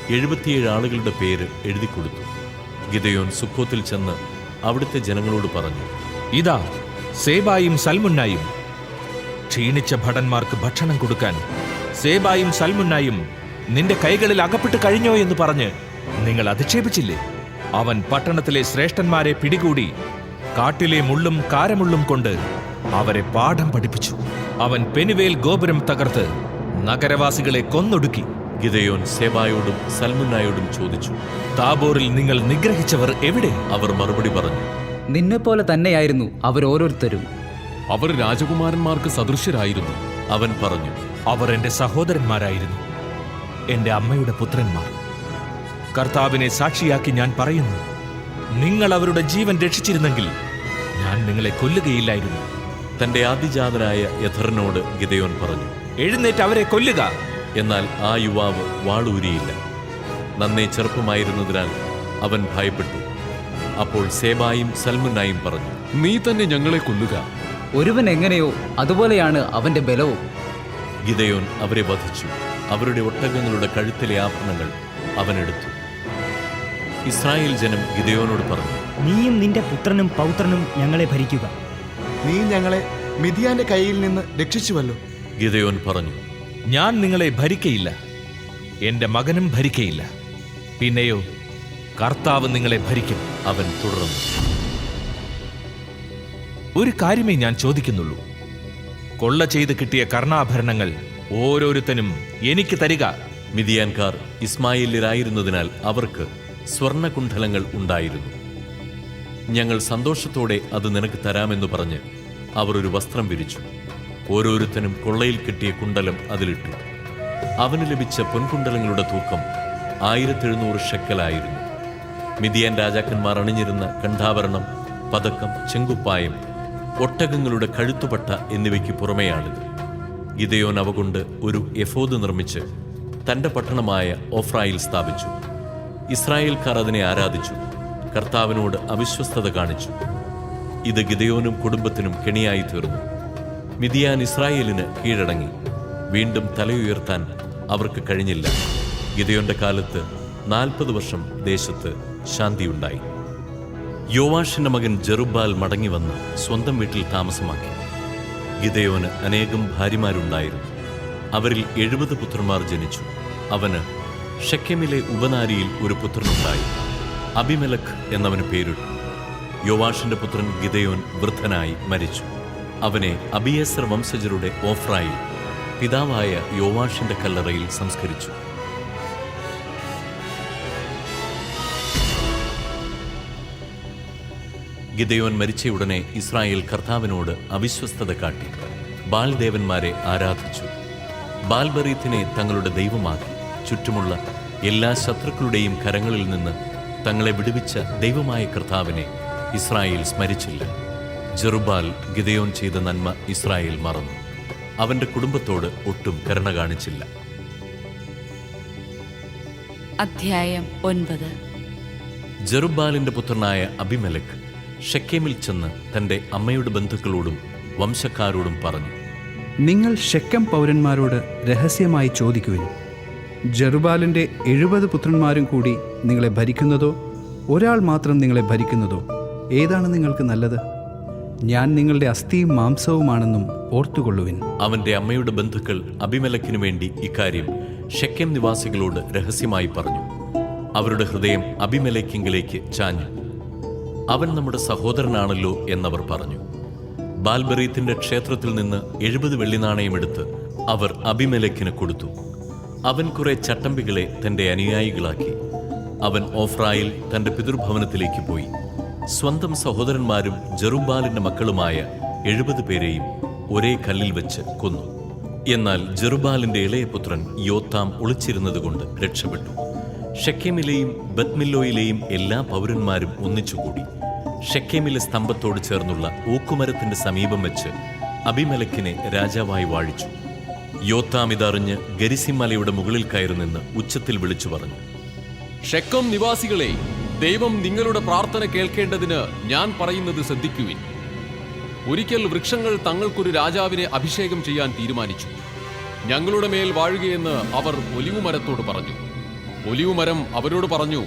എഴുപത്തിയേഴ് ആളുകളുടെ പേര് എഴുതി കൊടുത്തു. ഗിദയോൻ സുഖോത്തിൽ ചെന്ന് അവിടുത്തെ ജനങ്ങളോട് പറഞ്ഞു ഇതാ സേബായും സൽമുന്നായും. ക്ഷീണിച്ച ഭടന്മാർക്ക് ഭക്ഷണം കൊടുക്കാൻ സേബായും സൽമുന്നായും നിന്റെ കൈകളിൽ അകപ്പെട്ട് കഴിഞ്ഞോ എന്ന് പറഞ്ഞ് നിങ്ങൾ അധിക്ഷേപിച്ചില്ലേ? അവൻ പട്ടണത്തിലെ ശ്രേഷ്ഠന്മാരെ പിടികൂടി കാട്ടിലെ മുള്ളും കാരമുള്ളും കൊണ്ട് അവരെ പാഠം പഠിപ്പിച്ചു. അവൻ പെനുവേൽ ഗോപുരം തകർത്ത് നഗരവാസികളെ കൊന്നൊടുക്കി. ഗിതയോൻ സേബായോടും സൽമുന്നായോടും ചോദിച്ചു താബോറിൽ നിങ്ങൾ നിഗ്രഹിച്ചവർ എവിടെ? അവർ മറുപടി പറഞ്ഞു നിന്നെ നിന്നെപ്പോലെ തന്നെയായിരുന്നു അവരോരോരുത്തരും അവർ രാജകുമാരന്മാർക്ക് സദൃശ്യരായിരുന്നു. അവൻ പറഞ്ഞു അവർ എന്റെ സഹോദരന്മാരായിരുന്നു. എന്റെ അമ്മയുടെ പുത്രന്മാർ. കർത്താവിനെ സാക്ഷിയാക്കി ഞാൻ പറയുന്നു നിങ്ങൾ അവരുടെ ജീവൻ രക്ഷിച്ചിരുന്നെങ്കിൽ ഞാൻ നിങ്ങളെ കൊല്ലുകയില്ലായിരുന്നു. തന്റെ ആദിജാതനായ യഥറിനോട് ഗിതയോൻ പറഞ്ഞു എഴുന്നേറ്റ് അവരെ കൊല്ലുക. എന്നാൽ ആ യുവാവ് വാളൂരിയില്ല. നന്നേ ചെറുപ്പമായിരുന്നതിനാൽ അവൻ ഭയപ്പെട്ടു. അപ്പോൾ സേബായും സൽമുനായും പറഞ്ഞു നീ തന്നെ ഞങ്ങളെ കൊല്ലുക. ഒരുവൻ എങ്ങനെയോ അതുപോലെയാണ് അവന്റെ ബലവും. ഗിതയോൻ അവരെ വധിച്ചു. അവരുടെ ഒട്ടകങ്ങളുടെ കഴുത്തിലെ ആഭരണങ്ങൾ അവനെടുത്തു ഇസ്രായേൽ ജനം ഗിതയോനോട് പറഞ്ഞു നീയും നിന്റെ പുത്രനും പൗത്രനും ഞങ്ങളെ ഭരിക്കുക. നീ ഞങ്ങളെ മിതിയാന്റെ കയ്യിൽ നിന്ന് രക്ഷിച്ചുവല്ലോ. ഗിതയോൻ പറഞ്ഞു ഞാൻ നിങ്ങളെ ഭരിക്കയില്ല. എന്റെ മകനും ഭരിക്കയില്ല. പിന്നെയോ കർത്താവ് നിങ്ങളെ ഭരിക്കും. അവൻ തുടർന്നു. ഒരു കാര്യമേ ഞാൻ ചോദിക്കുന്നുള്ളൂ. കൊള്ള ചെയ്ത് കിട്ടിയ കർണാഭരണങ്ങൾ ഓരോരുത്തനും എനിക്ക് തരിക. മിതിയാൻകാർ ഇസ്മായിലിലായിരുന്നതിനാൽ അവർക്ക് സ്വർണകുണ്ഠലങ്ങൾ ഉണ്ടായിരുന്നു. ഞങ്ങൾ സന്തോഷത്തോടെ അത് നിനക്ക് തരാമെന്ന് പറഞ്ഞ് അവർ ഒരു വസ്ത്രം വിരിച്ചു. ഓരോരുത്തനും കൊള്ളയിൽ കിട്ടിയ കുണ്ടലം അതിലിട്ടു. അവന് ലഭിച്ച പൊൻകുണ്ടലങ്ങളുടെ തൂക്കം ആയിരത്തെഴുന്നൂറ് ഷെക്കലായിരുന്നു. മിതിയാൻ രാജാക്കന്മാർ അണിഞ്ഞിരുന്ന കണ്ഠാഭരണം പതക്കം ചെങ്കുപ്പായം ഒട്ടകങ്ങളുടെ കഴുത്തുപട്ട എന്നിവയ്ക്ക് പുറമെയാണിത്. ഗിതയോൻ അവ കൊണ്ട് ഒരു എഫോദ് നിർമ്മിച്ച് തന്റെ പട്ടണമായ ഓഫ്രായിൽ സ്ഥാപിച്ചു. ഇസ്രായേൽക്കാർ അതിനെ ആരാധിച്ചു കർത്താവിനോട് അവിശ്വസ്തത കാണിച്ചു. ഇത് ഗിതയോനും കുടുംബത്തിനും കെണിയായി തീർന്നു. മിതിയാൻ ഇസ്രായേലിന് കീഴടങ്ങി. വീണ്ടും തലയുയർത്താൻ അവർക്ക് കഴിഞ്ഞില്ല. ഗിതയോന്റെ കാലത്ത് നാൽപ്പത് വർഷം ദേശത്ത് ശാന്തിയുണ്ടായി. യോവാഷിന്റെ മകൻ ജെറുബാൽ മടങ്ങി വന്ന് സ്വന്തം വീട്ടിൽ താമസമാക്കി. ഗിദയോന് അനേകം ഭാര്യമാരുണ്ടായിരുന്നു. അവരിൽ എഴുപത് പുത്രന്മാർ ജനിച്ചു. അവന് ഷെക്കെമിലെ ഉപനാരിയിൽ ഒരു പുത്രനുണ്ടായി. അബിമലഖ് എന്നവന് പേരിട്ടു. യോവാഷിന്റെ പുത്രൻ ഗിദയോൻ വൃദ്ധനായി മരിച്ചു. അവനെ അബിയേസർ വംശജരുടെ ഓഫ്രായിൽ പിതാവായ യോവാഷിന്റെ കല്ലറയിൽ സംസ്കരിച്ചു. ഗിദയോൻ മരിച്ചയുടനെ ഇസ്രായേൽ കർത്താവിനോട് അവിശ്വസ്തത കാട്ടി. ബാൽദേവന്മാരെ ആരാധിച്ചു. ബാൽബറീത്തിനെ തങ്ങളുടെ ദൈവമാക്കി. ചുറ്റുമുള്ള എല്ലാ ശത്രുക്കളുടെയും കരങ്ങളിൽ നിന്ന് തങ്ങളെ വിടുവിച്ച ദൈവമായ കർത്താവിനെ ഇസ്രായേൽ സ്മരിച്ചില്ല. ജെറുബാൽ ഗിദയോൻ ചെയ്ത നന്മ ഇസ്രായേൽ മറന്നു. അവന്റെ കുടുംബത്തോട് ഒട്ടും കരുണ കാണിച്ചില്ല. അധ്യായം ഒൻപത്. ജെറുബാലിന്റെ പുത്രനായ അബിമലക് ഷെക്കേമിൽ ചെന്ന് തന്റെ അമ്മയുടെ ബന്ധുക്കളോടും വംശക്കാരോടും പറഞ്ഞു നിങ്ങൾ ഷെക്കം പൗരന്മാരോട് രഹസ്യമായി ചോദിക്കുവിൻ. ജെറുബാലിന്റെ എഴുപത് പുത്രന്മാരും കൂടി നിങ്ങളെ ഭരിക്കുന്നതോ ഒരാൾ മാത്രം നിങ്ങളെ ഭരിക്കുന്നതോ ഏതാണ് നിങ്ങൾക്ക് നല്ലത്? ഞാൻ നിങ്ങളുടെ അസ്ഥിയും മാംസവുമാണെന്നും ഓർത്തുകൊള്ളുവിൻ. അവന്റെ അമ്മയുടെ ബന്ധുക്കൾ അഭിമലക്കിനു വേണ്ടി ഇക്കാര്യം ഷെക്കം നിവാസികളോട് രഹസ്യമായി പറഞ്ഞു. അവരുടെ ഹൃദയം അഭിമലക്കിങ്കിലേക്ക് ചാഞ്ഞു. അവൻ നമ്മുടെ സഹോദരനാണല്ലോ എന്നവർ പറഞ്ഞു. ബാൽബറീത്തിന്റെ ക്ഷേത്രത്തിൽ നിന്ന് എഴുപത് വെള്ളിനാണയമെടുത്ത് അവർ അഭിമലക്കിന് കൊടുത്തു. അവൻ കുറെ ചട്ടമ്പികളെ തന്റെ അനുയായികളാക്കി. അവൻ ഓഫ്രായിൽ തന്റെ പിതൃഭവനത്തിലേക്ക് പോയി. സ്വന്തം സഹോദരന്മാരും ജെറുബാലിന്റെ മക്കളുമായ എഴുപത് പേരെയും ഒരേ കല്ലിൽ വെച്ച് കൊന്നു. എന്നാൽ ജെറുബാലിന്റെ ഇളയപുത്രൻ യോത്താം ഒളിച്ചിരുന്നതുകൊണ്ട് രക്ഷപ്പെട്ടു. ഷെക്കേമിലെയും ബത്മില്ലോയിലെയും എല്ലാ പൗരന്മാരും ഒന്നിച്ചുകൂടി. ഷെക്കേമിലെ സ്തംഭത്തോട് ചേർന്നുള്ള ഊക്കുമരത്തിന്റെ സമീപം വെച്ച് അബിമലക്കിനെ രാജാവായി വാഴിച്ചു. യോത്താം ഇതറിഞ്ഞ് മുകളിൽ കയറി നിന്ന് ഉച്ചത്തിൽ വിളിച്ചു പറഞ്ഞു ഷെക്കം നിവാസികളെ ദൈവം നിങ്ങളുടെ പ്രാർത്ഥന കേൾക്കേണ്ടതിന് ഞാൻ പറയുന്നത് ശ്രദ്ധിക്കുവിൻ. ഒരിക്കൽ വൃക്ഷങ്ങൾ തങ്ങൾക്കൊരു രാജാവിനെ അഭിഷേകം ചെയ്യാൻ തീരുമാനിച്ചു. ഞങ്ങളുടെ മേൽ വാഴുകയെന്ന് അവർ ഒലിവുമരത്തോട് പറഞ്ഞു. ഒലിവുമരം അവരോട് പറഞ്ഞു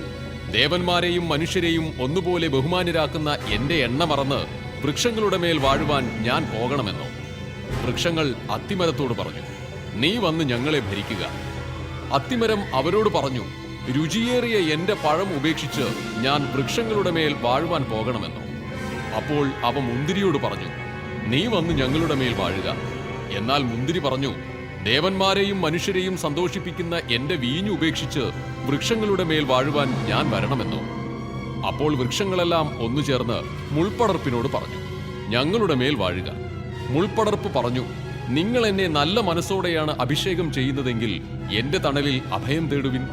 ദേവന്മാരെയും മനുഷ്യരെയും ഒന്നുപോലെ ബഹുമാനരാക്കുന്ന എന്റെ എണ്ണ മറന്ന് വൃക്ഷങ്ങളുടെ മേൽ വാഴുവാൻ ഞാൻ പോകണമെന്നോ? വൃക്ഷങ്ങൾ അത്തിമരത്തോട് പറഞ്ഞു നീ വന്ന് ഞങ്ങളെ ഭരിക്കുക. അത്തിമരം അവരോട് പറഞ്ഞു രുചിയേറിയ എന്റെ പഴം ഉപേക്ഷിച്ച് ഞാൻ വൃക്ഷങ്ങളുടെ മേൽ വാഴുവാൻ പോകണമെന്നോ? അപ്പോൾ അവ മുന്തിരിയോട് പറഞ്ഞു നീ വന്ന് ഞങ്ങളുടെ മേൽ വാഴുക. എന്നാൽ മുന്തിരി പറഞ്ഞു ദേവന്മാരെയും മനുഷ്യരെയും സന്തോഷിപ്പിക്കുന്ന എന്റെ വീഞ്ഞു ഉപേക്ഷിച്ച് വൃക്ഷങ്ങളുടെ മേൽ വാഴുവാൻ ഞാൻ വരണമെന്നോ. അപ്പോൾ വൃക്ഷങ്ങളെല്ലാം ഒന്നു ചേർന്ന് മുൾപ്പടർപ്പിനോട് പറഞ്ഞു ഞങ്ങളുടെ മേൽ വാഴുക. മുൾപ്പടർപ്പ് പറഞ്ഞു നിങ്ങൾ എന്നെ നല്ല മനസ്സോടെയാണ് അഭിഷേകം ചെയ്യുന്നതെങ്കിൽ എന്റെ തണലിൽ അഭയം തേടുവിൻ.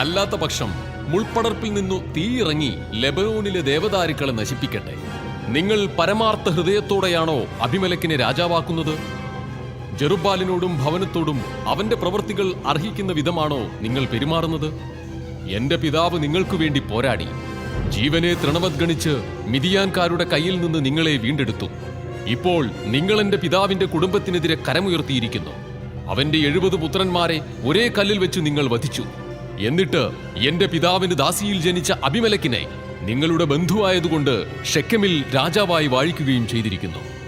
അല്ലാത്ത പക്ഷം മുൾപ്പടർപ്പിൽ നിന്നു തീയിറങ്ങി ലെബനോനിലെ ദേവദാരുക്കളെ നശിപ്പിക്കട്ടെ. നിങ്ങൾ പരമാർത്ഥ ഹൃദയത്തോടെയാണോ അഭിമലക്കിനെ രാജാവാക്കുന്നത്? ജെറുബാലിനോടും ഭവനത്തോടും അവന്റെ പ്രവൃത്തികൾ അർഹിക്കുന്ന വിധമാണോ നിങ്ങൾ പെരുമാറുന്നത്? എന്റെ പിതാവ് നിങ്ങൾക്കു വേണ്ടി പോരാടി. ജീവനെ തൃണവദ്ഗണിച്ച് മിതിയാൻകാരുടെ കയ്യിൽ നിന്ന് നിങ്ങളെ വീണ്ടെടുത്തു. ഇപ്പോൾ നിങ്ങൾ എന്റെ പിതാവിന്റെ കുടുംബത്തിനെതിരെ കരമുയർത്തിയിരിക്കുന്നു. അവന്റെ എഴുപത് പുത്രന്മാരെ ഒരേ കല്ലിൽ വെച്ച് നിങ്ങൾ വധിച്ചു. എന്നിട്ട് എന്റെ പിതാവിന് ദാസിയിൽ ജനിച്ച അഭിമലക്കിനെ നിങ്ങളുടെ ബന്ധുവായതുകൊണ്ട് ഷെക്കമിൽ രാജാവായി വാഴിക്കുകയും ചെയ്തിരിക്കുന്നു.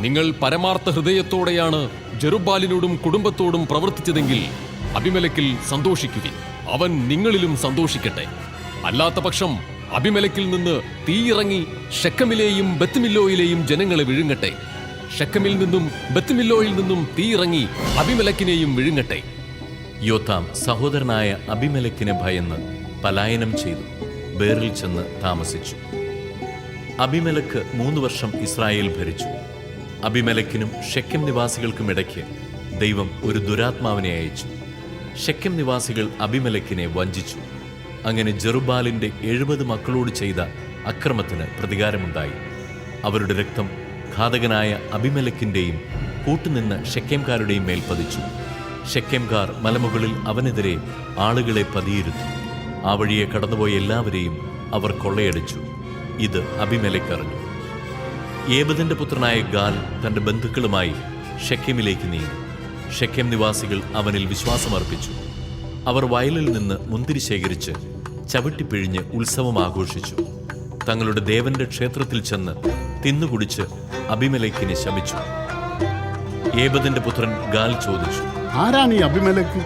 നിങ്ങൾ പരമാർത്ഥ ഹൃദയത്തോടെയാണ് ജെറുബാലിനോടും കുടുംബത്തോടും പ്രവർത്തിച്ചതെങ്കിൽ അഭിമലക്കിൽ സന്തോഷിക്കുക അവൻ നിങ്ങളിലും സന്തോഷിക്കട്ടെ. അല്ലാത്ത പക്ഷം അഭിമലക്കിൽ നിന്ന് തീയിറങ്ങി ഷെക്കമിലെയും ബത്തുമില്ലോയിലെയും ജനങ്ങളെ വിഴുങ്ങട്ടെ. ഷെക്കമിൽ നിന്നും ബത്തുമില്ലോയിൽ നിന്നും തീയിറങ്ങി അഭിമലക്കിനെയും വിഴുങ്ങട്ടെ. യോത്താം സഹോദരനായ അഭിമലക്കിനെ ഭയന്ന് പലായനം ചെയ്തു. ബേറിൽ ചെന്ന് താമസിച്ചു. അഭിമലക്ക് മൂന്ന് വർഷം ഇസ്രായേൽ ഭരിച്ചു. അഭിമലക്കിനും ഷെക്കം നിവാസികൾക്കും ഇടയ്ക്ക് ദൈവം ഒരു ദുരാത്മാവിനെ അയച്ചു. ഷെക്കം നിവാസികൾ അഭിമലക്കിനെ വഞ്ചിച്ചു. അങ്ങനെ ജെറുബാലിന്റെ എഴുപത് മക്കളോട് ചെയ്ത അക്രമത്തിന് പ്രതികാരമുണ്ടായി. അവരുടെ രക്തം ഘാതകനായ അഭിമലക്കിന്റെയും കൂട്ടുനിന്ന ഷെക്കേംകാരുടെയും മേൽ പതിച്ചു. ഷെക്കേംകാർ മലമുകളിൽ അവനെതിരെ ആളുകളെ പതിയിരുത്തി. ആ വഴിയെ കടന്നുപോയ എല്ലാവരെയും അവർ കൊള്ളയടിച്ചു. ഇത് അഭിമലക്ക് അറിഞ്ഞു. ഏബദിന്റെ പുത്രനായ ഗാൽ തന്റെ ബന്ധുക്കളുമായി ഷെക്കേമിലേക്ക് നീങ്ങി. ഷെക്കേം നിവാസികൾ അവനിൽ വിശ്വാസമർപ്പിച്ചു. അവർ വയലിൽ നിന്ന് മുന്തിരി ശേഖരിച്ച് ചവിട്ടിപ്പിഴിഞ്ഞ് ഉത്സവം ആഘോഷിച്ചു. തങ്ങളുടെ ദേവന്റെ ക്ഷേത്രത്തിൽ ചെന്ന് തിന്നുകുടിച്ച് അഭിമലക്കിനെ ശമിച്ചു. ഏബദന്റെ പുത്രൻ ഗാൽ ചോദിച്ചു ആരാണ് ഈ അഭിമലക്ക്?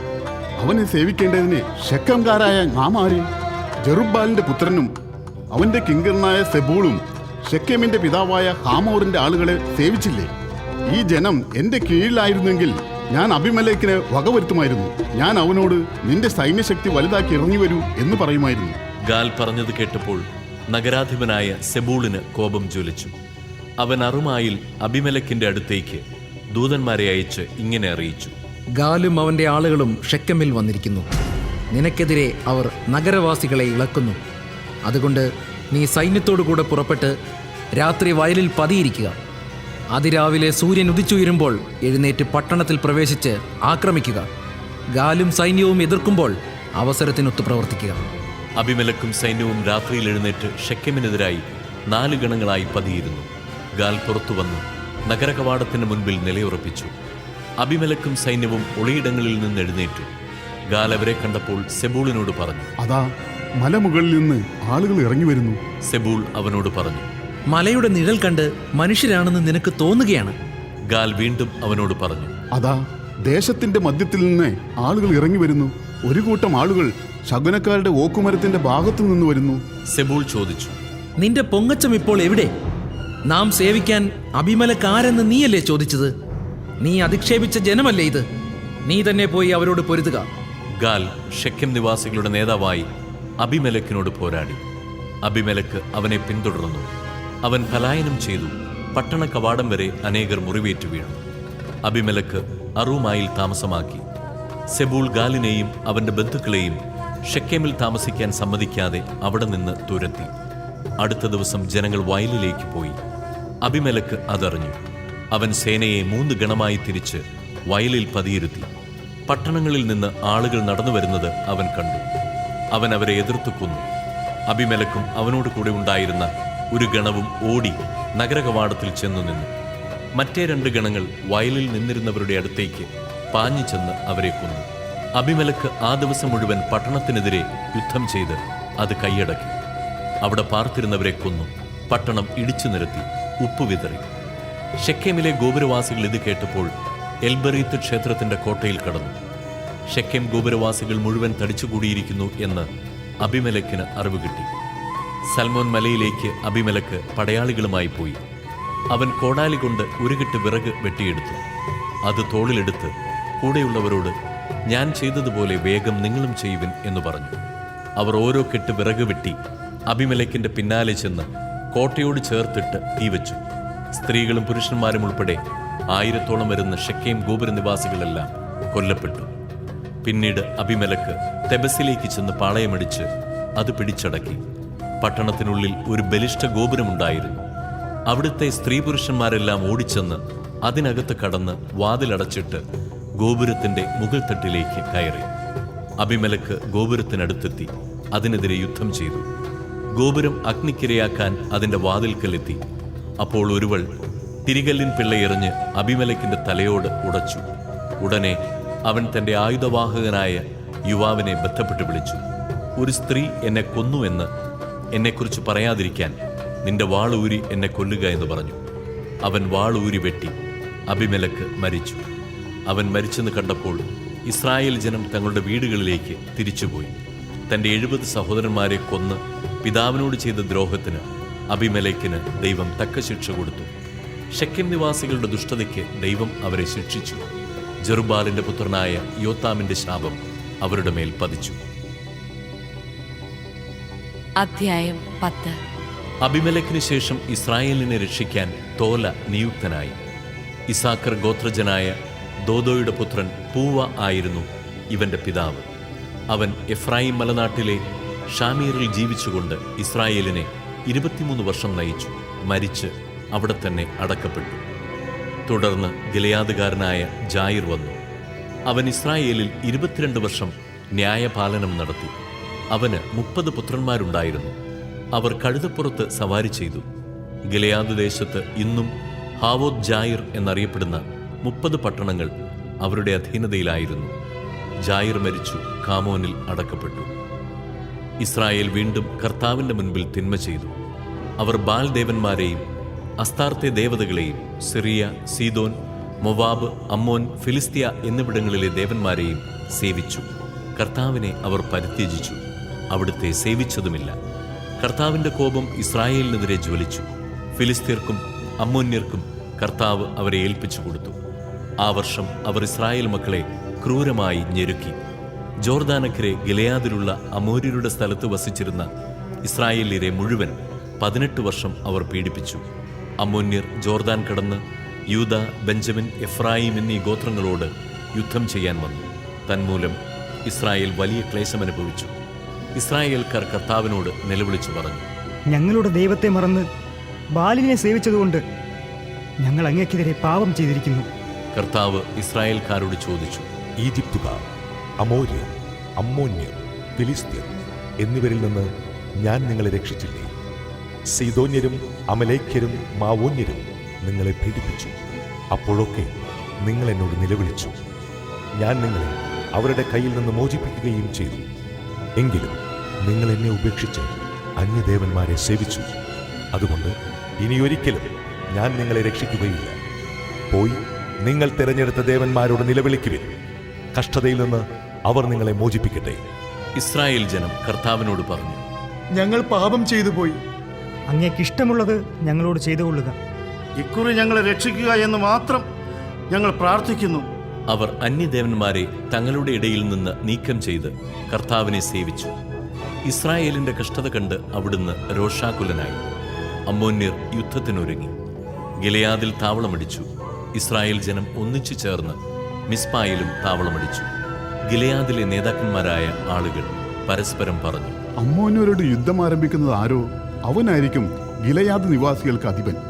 അവനെ സേവിക്കേണ്ടതിന് ഷെക്കംകാരായ നാം ആര്? ജെറുബാലിന്റെ പുത്രനും അവന്റെ കിങ്കരനായ സെബൂളും ഷെക്കേമിന്റെ പിതാവായ ഹാമോറിന്റെ ആളുകളെ സേവിച്ചില്ലേ? ഈ ജനം എന്റെ കീഴിലായിരുന്നെങ്കിൽ ഞാൻ അഭിമലേക്കിന് വകവരുത്തുമായിരുന്നു. ഞാൻ അവനോട് നിന്റെ സൈന്യശക്തി വലുതാക്കി ഇറങ്ങി വരൂ എന്ന് പറയുമായിരുന്നു. ഗാൽ പറഞ്ഞത് കേട്ടപ്പോൾ നഗരാധിപനായ സെബൂളിന് കോപം ജ്വലിച്ചു. അവൻ അറുമായിൽ അഭിമലക്കിന്റെ അടുത്തേക്ക് ദൂതന്മാരെ അയച്ച് ഇങ്ങനെ അറിയിച്ചു. ഗാലും അവന്റെ ആളുകളും ഷെക്കമിൽ വന്നിരിക്കുന്നു. നിനക്കെതിരെ അവർ നഗരവാസികളെ ഇളക്കുന്നു. അതുകൊണ്ട് നീ സൈന്യത്തോടു കൂടെ പുറപ്പെട്ട് രാത്രി വയലിൽ പതിയിരിക്കുക. അതിരാവിലെ സൂര്യൻ ഉദിച്ചുയരുമ്പോൾ എഴുന്നേറ്റ് പട്ടണത്തിൽ പ്രവേശിച്ച് ആക്രമിക്കുക. ഗാലും സൈന്യവും എതിർക്കുമ്പോൾ അവസരത്തിനൊത്തു പ്രവർത്തിക്കുക. അഭിമലക്കും സൈന്യവും രാത്രിയിൽ എഴുന്നേറ്റ് ഷെക്കമിനെതിരായി നാല് ഗണങ്ങളായി പതിയിരുന്നു. ഗാൽ പുറത്തു വന്നു നഗരകവാടത്തിന് മുൻപിൽ നിലയുറപ്പിച്ചു. അഭിമലക്കും സൈന്യവും ഒളിയിടങ്ങളിൽ നിന്ന് എഴുന്നേറ്റു. ഗാൽ അവരെ കണ്ടപ്പോൾ സെബൂളിനോട് പറഞ്ഞു അതാ മലമുകളിൽ നിന്ന് ആളുകൾ ഇറങ്ങി വരുന്നു. സെബൂൾ അവനോട് പറഞ്ഞു മലയുടെ നിഴൽ കണ്ട് മനുഷ്യരാണെന്ന് നിനക്ക് തോന്നുകയാണ്? ഗാൽ വീണ്ടും അവനോട് പറഞ്ഞു അതാ ദേശത്തിന്റെ മധ്യത്തിൽ നിന്ന് ആളുകൾ ഇറങ്ങി വരുന്നു. ഒരു കൂട്ടം ആളുകൾ ശകുനക്കാരുടെ ഓക്കുമരത്തിന്റെ ഭാഗത്തു നിന്ന് വരുന്നു. സെബൂൾ ചോദിച്ചു നിന്റെ പൊങ്ങച്ചം ഇപ്പോൾ എവിടെ? നാം സേവിക്കാൻ അഭിമലക്കാരെന്ന് നീയല്ലേ ചോദിച്ചത്? നീ അധിക്ഷേപിച്ച ജനമല്ലേ ഇത്? നീ തന്നെ പോയി അവരോട് പൊരുതുക. ഗാൽ ഷെക്കിം നിവാസികളുടെ നേതാവായി അഭിമലക്കിനോട് പോരാടി. അഭിമലക്ക് അവനെ പിന്തുടർന്നു. അവൻ പലായനം ചെയ്തു. പട്ടണ കവാടം വരെ അനേകർ മുറിവേറ്റു വീണു. അഭിമലക്ക് അറൂമായിൽ താമസമാക്കി. സെബൂൾ ഗാലിനെയും അവന്റെ ബന്ധുക്കളെയും ഷെക്കേമിൽ താമസിക്കാൻ സമ്മതിക്കാതെ അവിടെ നിന്ന് തുരത്തി. അടുത്ത ദിവസം ജനങ്ങൾ വയലിലേക്ക് പോയി. അഭിമലക്ക് അതറിഞ്ഞു. അവൻ സേനയെ മൂന്ന് ഗണമായി തിരിച്ച് വയലിൽ പതിയിരുത്തി. പട്ടണങ്ങളിൽ നിന്ന് ആളുകൾ നടന്നു വരുന്നത് അവൻ കണ്ടു. അവൻ അവരെ എതിർത്തു കൊന്നു. അഭിമലക്കും അവനോട് കൂടെ ഉണ്ടായിരുന്ന ഒരു ഗണവും ഓടി നഗരകവാടത്തിൽ ചെന്നു നിന്നു. മറ്റേ രണ്ട് ഗണങ്ങൾ വയലിൽ നിന്നിരുന്നവരുടെ അടുത്തേക്ക് പാഞ്ഞു ചെന്ന് അവരെ കൊന്നു. അഭിമലക്ക് ആ ദിവസം മുഴുവൻ പട്ടണത്തിനെതിരെ യുദ്ധം ചെയ്ത് അത് കൈയടക്കി. അവിടെ പാർത്തിരുന്നവരെ കൊന്നു. പട്ടണം ഇടിച്ചു നിരത്തി ഉപ്പ് വിതറി. ഷെക്കേമിലെ ഗോപുരവാസികൾ ഇത് കേട്ടപ്പോൾ എൽബറീത്ത് ക്ഷേത്രത്തിന്റെ കോട്ടയിൽ കടന്നു. ഷെക്കേം ഗോപുരവാസികൾ മുഴുവൻ തടിച്ചുകൂടിയിരിക്കുന്നു എന്ന് അഭിമലക്കിന് അറിവ് കിട്ടി. സൽമോൻ മലയിലേക്ക് അഭിമലക്ക് പടയാളികളുമായി പോയി. അവൻ കോടാലി കൊണ്ട് ഉരുകിട്ട് കെട്ട് വിറക് വെട്ടിയെടുത്തു. അത് തോളിലെടുത്ത് കൂടെയുള്ളവരോട് ഞാൻ ചെയ്തതുപോലെ വേഗം നിങ്ങളും ചെയ്യുവിൻ എന്ന് പറഞ്ഞു. അവർ ഓരോ കെട്ട് വിറക് വെട്ടി അഭിമലക്കിന്റെ പിന്നാലെ ചെന്ന് കോട്ടയോട് ചേർത്തിട്ട് തീവച്ചു സ്ത്രീകളും പുരുഷന്മാരും ഉൾപ്പെടെ ആയിരത്തോളം വരുന്ന ഷെക്കേം ഗോപുര നിവാസികളെല്ലാം കൊല്ലപ്പെട്ടു. പിന്നീട് അഭിമലക്ക് തെബസിലേക്ക് ചെന്ന് പാളയമടിച്ച് അത് പിടിച്ചടക്കി. പട്ടണത്തിനുള്ളിൽ ഒരു ബലിഷ്ഠ ഗോപുരമുണ്ടായിരുന്നു. അവിടുത്തെ സ്ത്രീ പുരുഷന്മാരെല്ലാം ഓടിച്ചെന്ന് അതിനകത്ത് കടന്ന് വാതിലടച്ചിട്ട് ഗോപുരത്തിന്റെ മുകൾ തട്ടിലേക്ക് കയറി. അഭിമലക്ക് ഗോപുരത്തിനടുത്തെത്തി അതിനെതിരെ യുദ്ധം ചെയ്തു. ഗോപുരം അഗ്നിക്കിരയാക്കാൻ അതിന്റെ വാതിൽക്കലെത്തി. അപ്പോൾ ഒരുവൾ തിരികല്ലിൻ പിള്ളയെറിഞ്ഞ് അഭിമലക്കിന്റെ തലയോട് ഉടച്ചു. ഉടനെ അവൻ തന്റെ ആയുധവാഹകനായ യുവാവിനെ ബന്ധപ്പെട്ട് വിളിച്ചു. ഒരു സ്ത്രീ എന്നെ കൊന്നുവെന്ന് എന്നെക്കുറിച്ച് പറയാതിരിക്കാൻ നിന്റെ വാളൂരി എന്നെ കൊല്ലുക എന്ന് പറഞ്ഞു. അവൻ വാളൂരി വെട്ടി അഭിമലക്ക് മരിച്ചു. അവൻ മരിച്ചെന്ന് കണ്ടപ്പോൾ ഇസ്രായേൽ ജനം തങ്ങളുടെ വീടുകളിലേക്ക് തിരിച്ചുപോയി. തന്റെ എഴുപത് സഹോദരന്മാരെ കൊന്ന് പിതാവിനോട് ചെയ്ത ദ്രോഹത്തിന് അഭിമലയ്ക്കിന് ദൈവം തക്ക ശിക്ഷ കൊടുത്തു. ഷെക്കിം നിവാസികളുടെ ദുഷ്ടതയ്ക്ക് ദൈവം അവരെ ശിക്ഷിച്ചു. ജെറുബാലിന്റെ പുത്രനായ യോത്താമിന്റെ ശാപം അവരുടെ മേൽ പതിച്ചു. അധ്യായം പത്ത്. അഭിമലക്കിന് ശേഷം ഇസ്രായേലിനെ രക്ഷിക്കാൻ തോല നിയുക്തനായി. ഇസാക്കർ ഗോത്രജനായ ദോദോയുടെ പുത്രൻ പൂവ ആയിരുന്നു ഇവന്റെ പിതാവ്. അവൻ എഫ്രായിം മലനാട്ടിലെ ഷാമീറിൽ ജീവിച്ചുകൊണ്ട് ഇസ്രായേലിനെ ഇരുപത്തിമൂന്ന് വർഷം നയിച്ചു മരിച്ച് അവിടെ തന്നെ അടക്കപ്പെട്ടു. തുടർന്ന് ഗിലയാദുകാരനായ ജായിർ വന്നു. അവൻ ഇസ്രായേലിൽ ഇരുപത്തിരണ്ട് വർഷം ന്യായപാലനം നടത്തി. അവന് മുപ്പത് പുത്രന്മാരുണ്ടായിരുന്നു. അവർ കഴുതപ്പുറത്ത് സവാരി ചെയ്തു. ഗിലയാദ് ദേശത്ത് ഇന്നും ഹാവോദ് ജായിർ എന്നറിയപ്പെടുന്ന മുപ്പത് പട്ടണങ്ങൾ അവരുടെ അധീനതയിലായിരുന്നു. ജായിർ മരിച്ചു കാമോനിൽ അടക്കപ്പെട്ടു. ഇസ്രായേൽ വീണ്ടും കർത്താവിന്റെ മുൻപിൽ തിന്മ ചെയ്തു. അവർ ബാൽ ദേവന്മാരെയും അസ്താർത്തെ ദേവതകളെയും സിറിയ സീതോൻ മൊവാബ് അമ്മോൻ ഫിലിസ്തീയ എന്നിവിടങ്ങളിലെ ദേവന്മാരെയും സേവിച്ചു. കർത്താവിനെ അവർ പരിത്യജിച്ചു. അവിടുത്തെ സേവിച്ചതുമില്ല. കർത്താവിന്റെ കോപം ഇസ്രായേലിനെതിരെ ജ്വലിച്ചു. ഫിലിസ്തീർക്കും അമ്മോന്യർക്കും കർത്താവ് അവരെ ഏൽപ്പിച്ചു കൊടുത്തു. ആ വർഷം അവർ ഇസ്രായേൽ മക്കളെ ക്രൂരമായി ഞെരുക്കി. ജോർദാനക്കരെ ഗിലയാദിലുള്ള അമോര്യരുടെ സ്ഥലത്ത് വസിച്ചിരുന്ന ഇസ്രായേലിയരെ മുഴുവൻ പതിനെട്ട് വർഷം അവർ പീഡിപ്പിച്ചു. അമ്മോന്യർ ജോർദാൻ കടന്ന് യൂത ബെഞ്ചമിൻ എഫ്രായിം എന്നീ ഗോത്രങ്ങളോട് യുദ്ധം ചെയ്യാൻ വന്നു. തന്മൂലം ഇസ്രായേൽ വലിയ ക്ലേശം അനുഭവിച്ചു. ഇസ്രായേൽക്കാർ കർത്താവിനോട് നിലവിളിച്ചു പറഞ്ഞു ഞങ്ങളുടെ ദൈവത്തെ മറന്ന് ബാലിനെ സേവിച്ചതുകൊണ്ട് ഞങ്ങൾ അങ്ങേക്കെതിരെ പാപം ചെയ്തിരിക്കുന്നു. കർത്താവ് ഇസ്രായേൽക്കാരോട് ചോദിച്ചു ഈജിപ്തുകാർ അമോര്യർ അമ്മോന്യർ ഫിലിസ്ത്യർ എന്നിവരിൽ നിന്ന് ഞാൻ നിങ്ങളെ രക്ഷിച്ചില്ലേ? സീതോന്യരും അമലേഖ്യരും മാവോന്യരും നിങ്ങളെ പീഡിപ്പിച്ചു. അപ്പോഴൊക്കെ നിങ്ങൾ എന്നോട് നിലവിളിച്ചു. ഞാൻ നിങ്ങളെ അവരുടെ കയ്യിൽ നിന്ന് മോചിപ്പിക്കുകയും ചെയ്തു. എങ്കിലും നിങ്ങൾ എന്നെ ഉപേക്ഷിച്ച് അന്യദേവന്മാരെ സേവിച്ചു. അതുകൊണ്ട് ഇനിയൊരിക്കലും ഞാൻ നിങ്ങളെ രക്ഷിക്കുകയില്ല. പോയി നിങ്ങൾ തിരഞ്ഞെടുത്ത ദേവന്മാരോട് നിലവിളിക്കുവിൻ. കഷ്ടതയിൽ നിന്ന് അവർ നിങ്ങളെ മോചിപ്പിക്കട്ടെ. ഇസ്രായേൽ ജനം കർത്താവിനോട് പറഞ്ഞു ഞങ്ങൾ പാപം ചെയ്തു പോയി. അങ്ങേക്ക് ഇഷ്ടമുള്ളത് ഞങ്ങളോട് ചെയ്തു കൊള്ളുക. ഇക്കുറി ഞങ്ങളെ രക്ഷിക്കുക എന്ന് മാത്രം ഞങ്ങൾ പ്രാർത്ഥിക്കുന്നു. അവർ അന്യദേവന്മാരെ തങ്ങളുടെ ഇടയിൽ നിന്ന് നീക്കം ചെയ്ത് കർത്താവിനെ സേവിച്ചു. ഇസ്രായേലിന്റെ കഷ്ടത കണ്ട് അവിടുന്ന് രോഷാകുലനായി. അമ്മോന്യർ യുദ്ധത്തിനൊരുങ്ങി. ഗിലയാദിൽ താവളമടിച്ചു. ഇസ്രായേൽ ജനം ഒന്നിച്ചു ചേർന്ന് മിസ്പായിലും താവളമടിച്ചു. ഗിലയാദിലെ നേതാക്കന്മാരായ ആളുകൾ പരസ്പരം പറഞ്ഞു അമ്മോന്യരോട് യുദ്ധം ആരംഭിക്കുന്നത് ആരോ? അവനായിരിക്കും ഗിലയാദ് നിവാസികൾക്ക് അധിപൻ.